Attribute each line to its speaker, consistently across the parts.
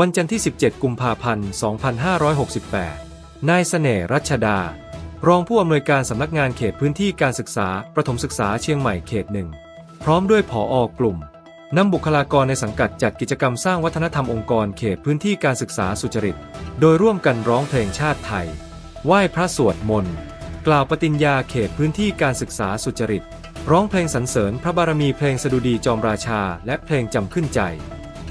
Speaker 1: วันจันทร์ที่ 17 กุมภาพันธ์ 2568 นายเสน่ห์รัชดา รองผู้อำนวยการสำนักงานเขตพื้นที่การศึกษา ประถมศึกษาเชียงใหม่เขตหนึ่ง พร้อมด้วยผออกลุ่มนำบุคลากรในสังกัดจัดกิจกรรมสร้างวัฒนธรรมองค์กรเขตพื้นที่การศึกษาสุจริต โดยร่วมกันร้องเพลงชาติไทย ไหว้พระสวดมนต์กล่าวปฏิญญาเขตพื้นที่การศึกษาสุจริต ร้องเพลงสรรเสริญพระบารมีเพลงสดุดีจอมราชา และเพลงจำขึ้นใจ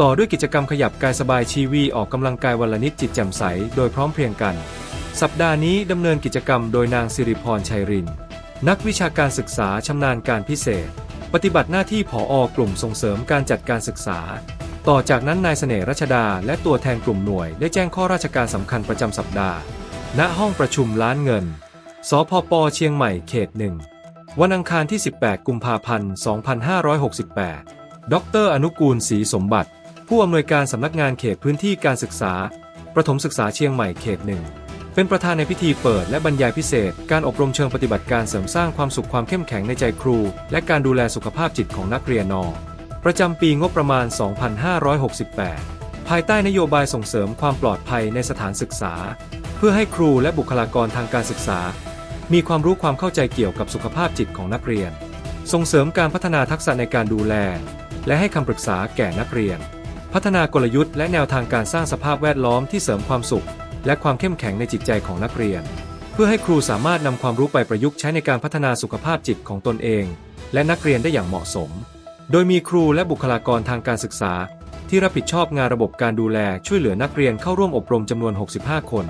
Speaker 1: ต่อด้วยกิจกรรมขยับกายสบายชีวีออกกำลังกายวันละนิดจิตแจ่มใส โดยพร้อมเพรียงกัน สัปดาห์นี้ดำเนินกิจกรรมโดยนางสิริพรชัยริน นักวิชาการศึกษาชำนาญการพิเศษ ปฏิบัติหน้าที่ผออกลุ่มส่งเสริมการจัดการศึกษา ต่อจากนั้นนายเสน่ห์รัชดาและตัวแทนกลุ่มหน่วย ได้แจ้งข้อราชการสำคัญประจำสัปดาห์ ณห้องประชุมล้านเงิน สพปเชียงใหม่เขตหนึ่งวันอังคารที่ 18 กุมภาพันธ์ 2568 ดร อนุกูลศรีสมบัติ ผู้อำนวยการสำนักงานเขตพื้นที่การศึกษา ประถมศึกษาเชียงใหม่เขตหนึ่งเป็นประธานในพิธีเปิดและบรรยายพิเศษ การอบรมเชิงปฏิบัติการเสริมสร้างความสุขความเข้มแข็งในใจครู และการดูแลสุขภาพจิตของนักเรียนนอประจำปีงบประมาณ 2568 ภายใต้นโยบายส่งเสริมความปลอดภัยในสถานศึกษา เพื่อให้ครูและบุคลากรทางการศึกษา มีความรู้ความเข้าใจเกี่ยวกับสุขภาพจิตของนักเรียน ส่งเสริมการพัฒนาทักษะในการดูแล และให้คำปรึกษาแก่นักเรียน พัฒนากลยุทธ์และแนวทางการสร้างสภาพแวดล้อมที่เสริมความสุข และความเข้มแข็งในจิตใจของนักเรียน เพื่อให้ครูสามารถนำความรู้ไปประยุกต์ใช้ในการพัฒนาสุขภาพจิตของตนเอง และนักเรียนได้อย่างเหมาะสม โดยมีครูและบุคลากรทางการศึกษา ที่รับผิดชอบงานระบบการดูแลช่วยเหลือนักเรียนเข้าร่วมอบรมจำนวน 65 คน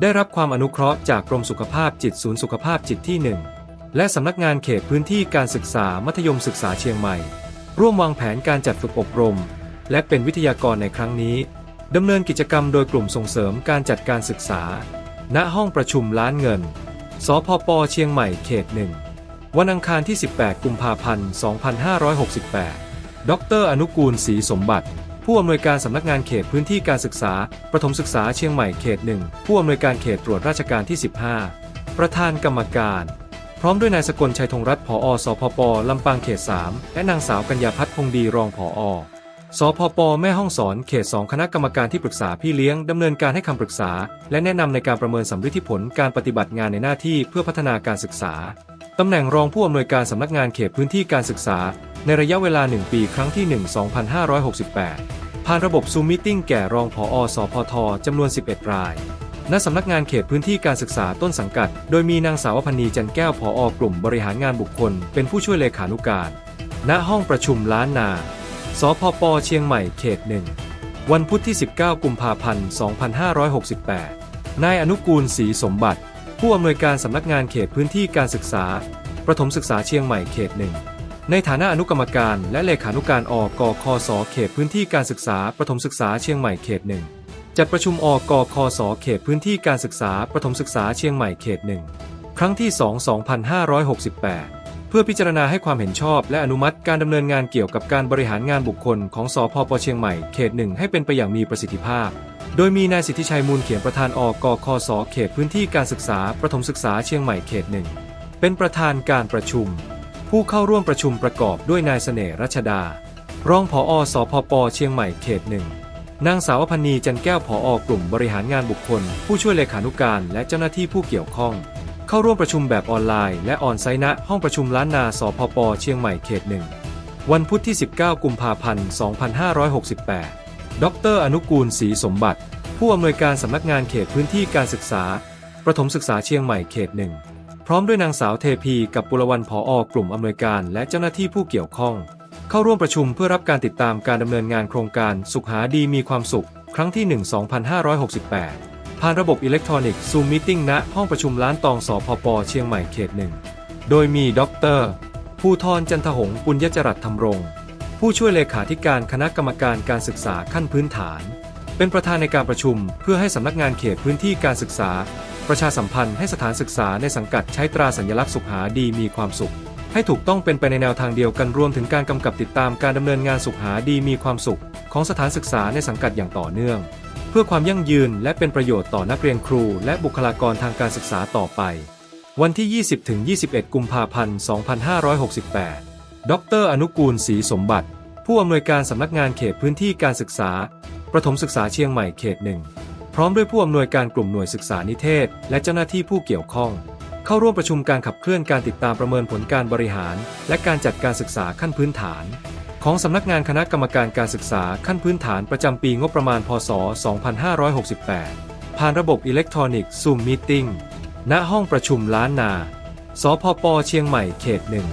Speaker 1: ได้รับความอนุเคราะห์จากกรมสุขภาพจิตศูนย์สุขภาพจิตที่ 1 และสำนักงานเขตพื้นที่การศึกษามัธยมศึกษาเชียงใหม่ ร่วมวางแผนการจัดฝึกอบรม และเป็นวิทยากรในครั้งนี้ดำเนินกิจกรรมโดยกลุ่มส่งเสริมการจัดการศึกษา ณ ห้องประชุมล้านเงิน สพป เชียงใหม่ เขตหนึ่ง วันอังคารที่ 18 กุมภาพันธ์ 2568 ดร อนุกูลศรีสมบัติ ผู้อำนวยการสำนักงานเขตพื้นที่การศึกษา ประถมศึกษาเชียงใหม่เขตหนึ่ง ผู้อำนวยการเขตตรวจราชการที่ 15 ประธานกรรมการ พร้อมด้วยนายสกลชัยธงรัตน์ผอ สพป ลำปางเขต 3 และนางสาวกัญญาพัฒน์พงดีรองผอ สพป แม่ห้องสอน เขต 2 คณะกรรมการที่ปรึกษาพี่เลี้ยง ดำเนินการให้คำปรึกษา และแนะนำในการประเมินสำฤทธิผลการปฏิบัติงานในหน้าที่เพื่อพัฒนาการศึกษา ตำแหน่งรองผู้อำนวยการสำนักงานเขตพื้นที่การศึกษา ในระยะเวลา 1 ปีครั้งที่ 1 2568 ผ่านระบบซูมมิ팅แก่รองผอสพทจำนวน 11 รายณสำนักงานเขตพื้นที่การศึกษาต้นสังกัด โดยมีนางสาวพันนีจันแก้วผอกลุ่มบริหารงานบุคคล เป็นผู้ช่วยเลขานุการ ณห้องประชุมล้านนา สพป เชียงใหม่เขตหนึ่งวันพุธที่ 19 กุมภาพันธ์ 2568 นายอนุกูลศรีสมบัติ ผู้อำนวยการสำนักงานเขตพื้นที่การศึกษา ประถมศึกษาเชียงใหม่เขตหนึ่ง ในฐานะอนุกรรมการและเลขานุการอกคสเขตพื้นที่การศึกษา ประถมศึกษาเชียงใหม่เขตหนึ่ง จัดประชุมอกคสเขตพื้นที่การศึกษา ประถมศึกษาเชียงใหม่เขตหนึ่ง ครั้งที่ 2 2568 เพื่อพิจารณาให้ความเห็นชอบและอนุมัติการดำเนินงานเกี่ยวกับการบริหารงานบุคคลของสพปเชียงใหม่เขตหนึ่งให้เป็นไปอย่างมีประสิทธิภาพ โดยมีนายสิทธิชัยมูลเขียนประธานอกคสเขตพื้นที่การศึกษาประถมศึกษาเชียงใหม่เขตหนึ่งเป็นประธานการประชุม ผู้เข้าร่วมประชุมประกอบด้วยนายเสน่ห์รัชดา รองผอสพปเชียงใหม่เขตหนึ่งนางสาวพันนีจันแก้วผออกลุ่มบริหารงานบุคคล ผู้ช่วยเลขานุการและเจ้าหน้าที่ผู้เกี่ยวข้อง เข้าร่วมประชุมแบบออนไลน์และออนไซต์ณห้องประชุมล้านนาสพป เชียงใหม่เขตหนึ่งวันพุธที่ 19 กุมภาพันธ์ 2568 ดร อนุกูลศรีสมบัติ ผู้อำนวยการสำนักงานเขตพื้นที่การศึกษา ประถมศึกษาเชียงใหม่เขตหนึ่งพร้อมด้วยนางสาวเทพีกับปุรวันผออกลุ่มอำนวยการและเจ้าหน้าที่ผู้เกี่ยวข้อง เข้าร่วมประชุมเพื่อรับการติดตามการดำเนินงานโครงการสุขหาดีมีความสุข ครั้งที่ 1 2568 ผ่านระบบอิเล็กทรอนิกส์ซูมมิ팅ณห้องประชุมล้านตองสพปเชียงใหม่เขตหนึ่ง โดยมีดรภูทรจันทหงปุญญจรัตธรรมรง ผู้ช่วยเลขาธิการคณะกรรมการการศึกษาขั้นพื้นฐาน เป็นประธานในการประชุมเพื่อให้สำนักงานเขตพื้นที่การศึกษา ประชาสัมพันธ์ให้สถานศึกษาในสังกัดใช้ตราสัญลักษณ์สุขหาดีมีความสุข ให้ถูกต้องเป็นไปในแนวทางเดียวกันรวมถึงการกำกับติดตามการดำเนินงานสุขหาดีมีความสุข ของสถานศึกษาในสังกัดอย่างต่อเนื่อง เพื่อความยั่งยืนและเป็นประโยชน์ต่อนักเรียนครู และบุคลากรทางการศึกษาต่อไป วันที่ 20-21 กุมภาพันธ์ 2568 ดร อนุกูลศรีสมบัติ ผู้อำนวยการสำนักงานเขตพื้นที่การศึกษา ประถมศึกษาเชียงใหม่เขตหนึ่งพร้อมด้วยผู้อำนวยการกลุ่มหน่วยศึกษานิเทศ และเจ้าหน้าที่ผู้เกี่ยวข้อง เข้าร่วมประชุมการขับเคลื่อนการติดตามประเมินผลการบริหาร และการจัดการศึกษาขั้นพื้นฐาน ของสำนักงานคณะกรรมการการศึกษาขั้นพื้นฐานประจำปีงบประมาณ พศ 2568 ผ่านระบบอิเล็กทรอนิกส์ซูมมีติ้งณห้องประชุมล้านนา สพป เชียงใหม่เขตหนึ่ง